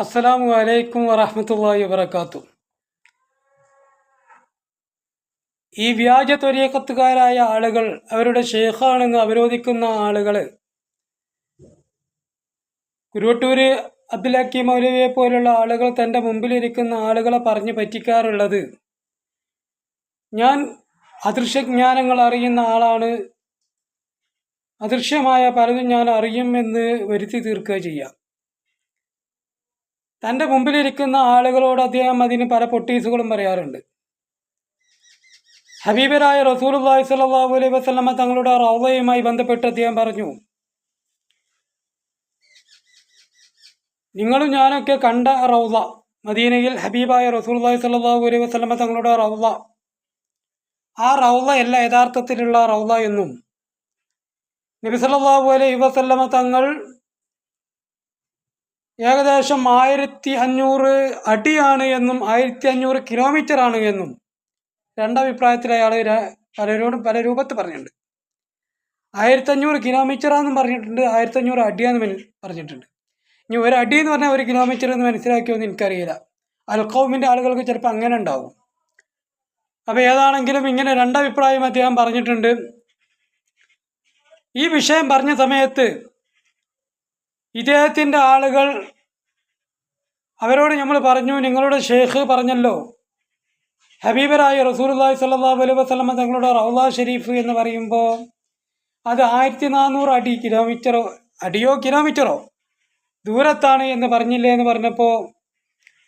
അസ്സലാമു അലൈക്കും വറഹ്മത്തുള്ളാഹി വാത്തു ഈ വ്യാജ ത്വരീക്കത്തുകാരായ ആളുകൾ അവരുടെ ഷേഖാണെന്ന് അവരോധിക്കുന്ന ആളുകൾ കുരുവട്ടൂര് അബ്ദുൽ ഹക്കീം മൗലവിയെ പോലുള്ള ആളുകൾ തന്റെ മുമ്പിലിരിക്കുന്ന ആളുകളെ പറഞ്ഞു പറ്റിക്കാറുള്ളത്. ഞാൻ അദൃശ്യജ്ഞാനങ്ങൾ അറിയുന്ന ആളാണ്. അദൃശ്യമായ പലതും ഞാൻ അറിയുമെന്ന് വരുത്തി തീർക്കുക ചെയ്യാം. തന്റെ മുമ്പിലിരിക്കുന്ന ആളുകളോട് അദ്ദേഹം അതിന് പല പൊട്ടീസുകളും പറയാറുണ്ട്. ഹബീബരായ റസൂലുള്ളാഹി സ്വല്ലല്ലാഹു അലൈഹി വസല്ലമ തങ്ങളുടെ റൗളയുമായി ബന്ധപ്പെട്ട് അദ്ദേഹം പറഞ്ഞു നിങ്ങളും ഞാനൊക്കെ കണ്ട റൗള മദീനയിൽ ഹബീബായ റസൂലുള്ളാഹി സ്വല്ലല്ലാഹു അലൈഹി വസല്ലമ തങ്ങളുടെ റൗള ആ റൗള അല്ല യഥാർത്ഥത്തിലുള്ള റൗള എന്നും നബി സല്ലല്ലാഹു അലൈഹി വസല്ലമ തങ്ങൾ ഏകദേശം ആയിരത്തി അഞ്ഞൂറ് അടിയാണ് എന്നും ആയിരത്തി അഞ്ഞൂറ് കിലോമീറ്റർ ആണ് എന്നും രണ്ടഭിപ്രായത്തിൽ അയാൾ പലരോടും പല രൂപത്തിൽ പറഞ്ഞിട്ടുണ്ട്. ആയിരത്തി അഞ്ഞൂറ് കിലോമീറ്റർ ആണെന്നും പറഞ്ഞിട്ടുണ്ട് ആയിരത്തി അഞ്ഞൂറ് അടിയാന്ന് പറഞ്ഞിട്ടുണ്ട്. ഇനി ഒരു അടി എന്ന് പറഞ്ഞാൽ ഒരു കിലോമീറ്റർ എന്ന് മനസ്സിലാക്കിയോന്ന് എനിക്കറിയില്ല. അൽക്കൗമിന്റെ ആളുകൾക്ക് ചിലപ്പോൾ അങ്ങനെ ഉണ്ടാവും. അപ്പോൾ ഏതാണെങ്കിലും ഇങ്ങനെ രണ്ടഭിപ്രായം അദ്ദേഹം പറഞ്ഞിട്ടുണ്ട്. ഈ വിഷയം പറഞ്ഞ സമയത്ത് ഇദ്ദേഹത്തിന്റെ ആളുകൾ അവരോട് നമ്മൾ പറഞ്ഞു നിങ്ങളുടെ ഷെയ്ഖ് പറഞ്ഞല്ലോ ഹബീബരായ റസൂലുള്ളാഹി സ്വല്ലല്ലാഹു അലൈഹി വസ്ലമ തങ്ങളുടെ റൗള ഷെരീഫ് എന്ന് പറയുമ്പോൾ അത് ആയിരത്തി നാനൂറ് അടി കിലോമീറ്ററോ അടിയോ കിലോമീറ്ററോ ദൂരത്താണ് എന്ന് പറഞ്ഞില്ലേ എന്ന് പറഞ്ഞപ്പോൾ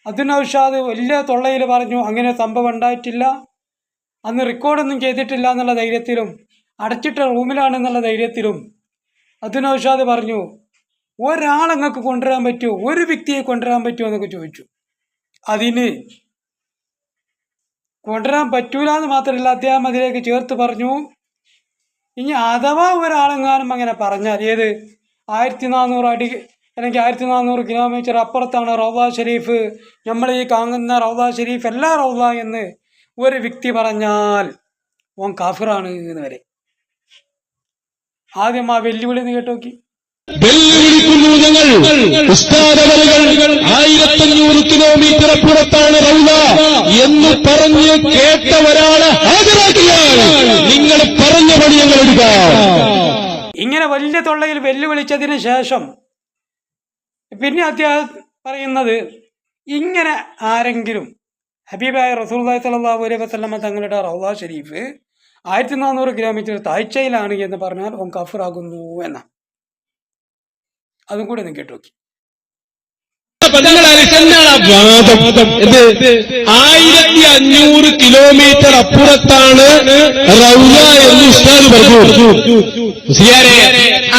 അതിനൗഷാദ് വലിയ തൊള്ളയിൽ പറഞ്ഞു അങ്ങനെ സംഭവം ഉണ്ടായിട്ടില്ല അന്ന് റെക്കോർഡൊന്നും ചെയ്തിട്ടില്ല എന്നുള്ള ധൈര്യത്തിലും അടച്ചിട്ട റൂമിലാണെന്നുള്ള ധൈര്യത്തിലും അതിനൗഷാദ് പറഞ്ഞു ഒരാളങ്ങൾക്ക് കൊണ്ടുവരാൻ പറ്റുമോ? ഒരു വ്യക്തിയെ കൊണ്ടുവരാൻ പറ്റുമോ എന്നൊക്കെ ചോദിച്ചു. അതിന് കൊണ്ടുവരാൻ പറ്റൂല എന്ന് മാത്രമല്ല അദ്ദേഹം അതിലേക്ക് ചേർത്ത് പറഞ്ഞു. ഇനി അഥവാ ഒരാളെങ്ങാനും അങ്ങനെ പറഞ്ഞാൽ ഏത്? ആയിരത്തി നാനൂറ് അടി അല്ലെങ്കിൽ ആയിരത്തി നാനൂറ് കിലോമീറ്റർ അപ്പുറത്താണ് റൗദ ഷെരീഫ്. നമ്മൾ ഈ കാണുന്ന റൗദ ഷെരീഫ് എല്ലാ റൗദ എന്ന് ഒരു വ്യക്തി പറഞ്ഞാൽ ഓൻ കാഫിറാണ് എന്ന് വരെ. ആദ്യം ആ വെല്ലുവിളി എന്ന് കേട്ട് നോക്കി വെല്ലുവിളിക്കുന്നു ഞങ്ങൾ ഉസ്താദവലുകൾ ആയിരത്തഞ്ഞൂറ് കിലോമീറ്റർ അപ്പുറത്താണ് റൗല എന്ന് പറഞ്ഞ് കേട്ട ഒരാളെ നിങ്ങൾ പറഞ്ഞ പണി ഞങ്ങൾ എടുക്കാം. ഇങ്ങനെ വലിയ തൊള്ളയിൽ വെല്ലുവിളിച്ചതിന് ശേഷം പിന്നെ അദ്ദേഹം പറയുന്നത് ഇങ്ങനെ ആരെങ്കിലും ഹബീബായ റസൂൽദായ് സല്ലല്ലാഹു അലൈഹി വസല്ലമ തങ്ങളുടെ റൗള ഷരീഫ് ആയിരത്തി നാനൂറ് കിലോമീറ്റർ താഴ്ചയിലാണ് എന്ന് പറഞ്ഞാൽ ഓം കഫറാകുന്നു എന്ന അതും കൂടെ ഒന്ന് കേട്ടു നോക്കി ആയിരത്തി അഞ്ഞൂറ് കിലോമീറ്റർ അപ്പുറത്താണ് റൗല എന്ന് ഉസ്താദ് പറഞ്ഞു.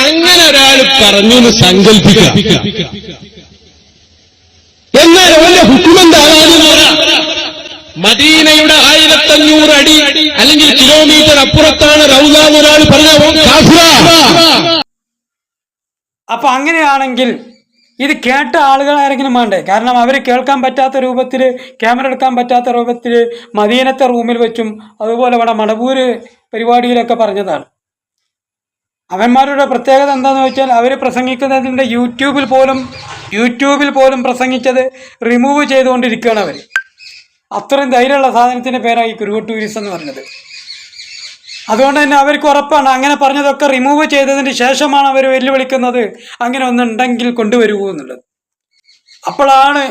അങ്ങനെ ഒരാൾ പറഞ്ഞു എന്ന് സങ്കല്പിക്കാം എന്നാൽ അവന്റെ ഹുക്കുമെന്താകാനും മദീനയുടെ ആയിരത്തഞ്ഞൂറ് അടി അല്ലെങ്കിൽ കിലോമീറ്റർ അപ്പുറത്താണ് റൗല എന്നൊരാൾ പറഞ്ഞ അപ്പൊ അങ്ങനെയാണെങ്കിൽ ഇത് കേട്ട ആളുകൾ ആരെങ്കിലും വേണ്ടേ? കാരണം അവർ കേൾക്കാൻ പറ്റാത്ത രൂപത്തിൽ ക്യാമറ എടുക്കാൻ പറ്റാത്ത രൂപത്തിൽ മദീനത്തെ റൂമിൽ വെച്ചും അതുപോലെ ഇവിടെ മണപൂര് പരിപാടിയിലൊക്കെ പറഞ്ഞതാണ്. അവന്മാരുടെ പ്രത്യേകത എന്താണെന്ന് വെച്ചാൽ അവർ പ്രസംഗിക്കുന്നതിന്റെ യൂട്യൂബിൽ പോലും യൂട്യൂബിൽ പോലും പ്രസംഗിച്ചത് റിമൂവ് ചെയ്തുകൊണ്ടിരിക്കുകയാണ് അവർ അത്രയും ധൈര്യമുള്ള സാധനത്തിന്റെ പേരാണ് ഈ എന്ന് പറഞ്ഞത് അതുകൊണ്ട് തന്നെ അവർക്ക് ഉറപ്പാണ്. അങ്ങനെ പറഞ്ഞതൊക്കെ റിമൂവ് ചെയ്തതിന് ശേഷമാണ് അവർ വെല്ലുവിളിക്കുന്നത്. അങ്ങനെ ഒന്നുണ്ടെങ്കിൽ കൊണ്ടുവരുമോ എന്നുള്ളത്. അപ്പോഴാണ്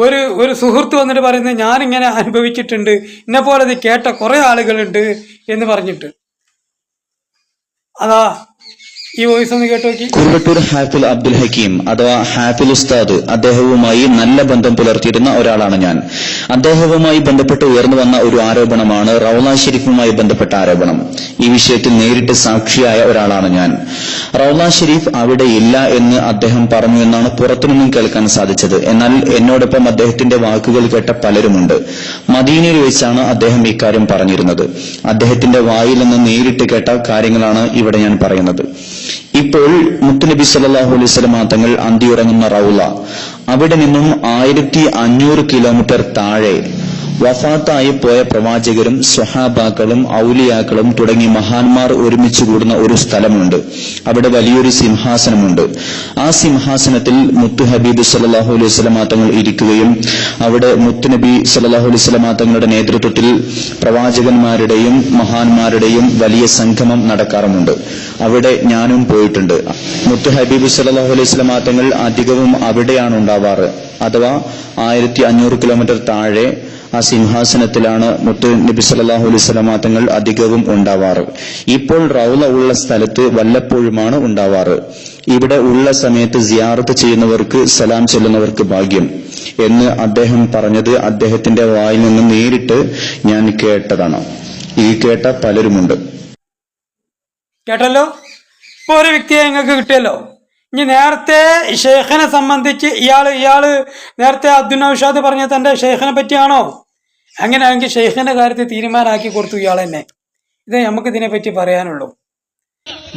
ഒരു ഒരു സുഹൃത്ത് വന്നിട്ട് പറയുന്നത് ഞാനിങ്ങനെ അനുഭവിച്ചിട്ടുണ്ട്. എന്നെ പോലെ കേട്ട കുറേ ആളുകളുണ്ട് എന്ന് പറഞ്ഞിട്ട്. അതാ ഈ വോയിസ് ഒന്ന് കേട്ടു നോക്കി കുരുവട്ടൂർ ഹാഫിൽ അബ്ദുൽ ഹക്കീം അഥവാ ഹാഫിൽ ഉസ്താദ് അദ്ദേഹവുമായി നല്ല ബന്ധം പുലർത്തിയിരുന്ന ഒരാളാണ് ഞാൻ. അദ്ദേഹവുമായി ബന്ധപ്പെട്ട് ഉയർന്നു വന്ന ഒരു ആരോപണമാണ് റൌല ഷെരീഫുമായി ബന്ധപ്പെട്ട ആരോപണം. ഈ വിഷയത്തിൽ നേരിട്ട് സാക്ഷിയായ ഒരാളാണ് ഞാൻ. റൌല ഷെരീഫ് അവിടെ ഇല്ല എന്ന് അദ്ദേഹം പറഞ്ഞു എന്നാണ് പുറത്തുനിന്നും കേൾക്കാൻ സാധിച്ചത്. എന്നാൽ എന്നോടൊപ്പം അദ്ദേഹത്തിന്റെ വാക്കുകൾ കേട്ട പലരുമുണ്ട്. മദീനയിൽ വെച്ചാണ് അദ്ദേഹം ഇക്കാര്യം പറഞ്ഞിരുന്നത്. അദ്ദേഹത്തിന്റെ വായിൽ നിന്ന് നേരിട്ട് കേട്ട കാര്യങ്ങളാണ് ഇവിടെ ഞാൻ പറയുന്നത്. ഇപ്പോൾ മുത്തുനബി സല്ലാഹു അലൈഹി തങ്ങൾ അന്തിയുറങ്ങുന്ന റൗല അവിടെ നിന്നും ആയിരത്തി അഞ്ഞൂറ് കിലോമീറ്റർ താഴെ വഫാത്തായി പോയ പ്രവാചകരും സ്വഹാബാക്കളും ഔലിയാക്കളും തുടങ്ങി മഹാന്മാർ ഒരുമിച്ച് കൂടുന്ന ഒരു സ്ഥലമുണ്ട്. അവിടെ വലിയൊരു സിംഹാസനമുണ്ട്. ആ സിംഹാസനത്തിൽ മുത്തു ഹബീബ് സല്ലാഹു അലൈഹി സ്വലമാ തങ്ങൾ ഇരിക്കുകയും അവിടെ മുത്തുനബി സല്ലാഹു അലൈഹി സ്വലമാ തങ്ങളുടെ നേതൃത്വത്തിൽ പ്രവാചകന്മാരുടെയും മഹാന്മാരുടെയും വലിയ സംഗമം നടക്കാറുമുണ്ട്. അവിടെ ഞാനും പോയിട്ടുണ്ട്. മുത്തു ഹബീബ് സല്ലാഹു അലൈഹി സ്വലമാ തങ്ങൾ അധികവും അവിടെയാണ് ഉണ്ടാവാറ്. അഥവാ ആയിരത്തി അഞ്ഞൂറ് കിലോമീറ്റർ താഴെ ആ സിംഹാസനത്തിലാണ് മുത്തു നബി സല്ലാഹു അലൈഹി സ്വലമാ തങ്ങൾ അധികവും ഉണ്ടാവാറ്. ഇപ്പോൾ റൗല ഉള്ള സ്ഥലത്ത് വല്ലപ്പോഴുമാണ് ഉണ്ടാവാറ്. ഇവിടെ ഉള്ള സമയത്ത് സിയാറത്ത് ചെയ്യുന്നവർക്ക് സലാം ചെല്ലുന്നവർക്ക് ഭാഗ്യം എന്ന് അദ്ദേഹം പറഞ്ഞത് അദ്ദേഹത്തിന്റെ വായിൽ നിന്ന് നേരിട്ട് ഞാൻ കേട്ടതാണ്. ഈ കേട്ട പലരുമുണ്ട്. കേട്ടല്ലോ? ഇപ്പൊ ഒരു വ്യക്തിയെ നിങ്ങൾക്ക് കിട്ടിയല്ലോ. ഇനി നേരത്തെ ഷെയ്ഖിനെ സംബന്ധിച്ച് ഇയാൾ ഇയാൾ നേരത്തെ അബ്ദുൽ നൌഷാദ് പറഞ്ഞ തന്റെ ഷെയ്ഖിനെ പറ്റിയാണോ? അങ്ങനെയാണെങ്കിൽ ഷെയ്ഖിന്റെ കാര്യത്തിൽ തീരുമാനമാക്കി കൊടുത്തു ഇയാൾ തന്നെ ഇത് നമുക്ക് ഇതിനെപ്പറ്റി പറയാനുള്ളൂ.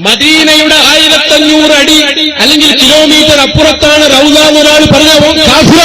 മദീനയുടെ ആയിരത്തഞ്ഞൂറ് അടി അല്ലെങ്കിൽ കിലോമീറ്റർ അപ്പുറത്താണ് റൗദ എന്നൊരാൾ പറഞ്ഞ കാഫിറ.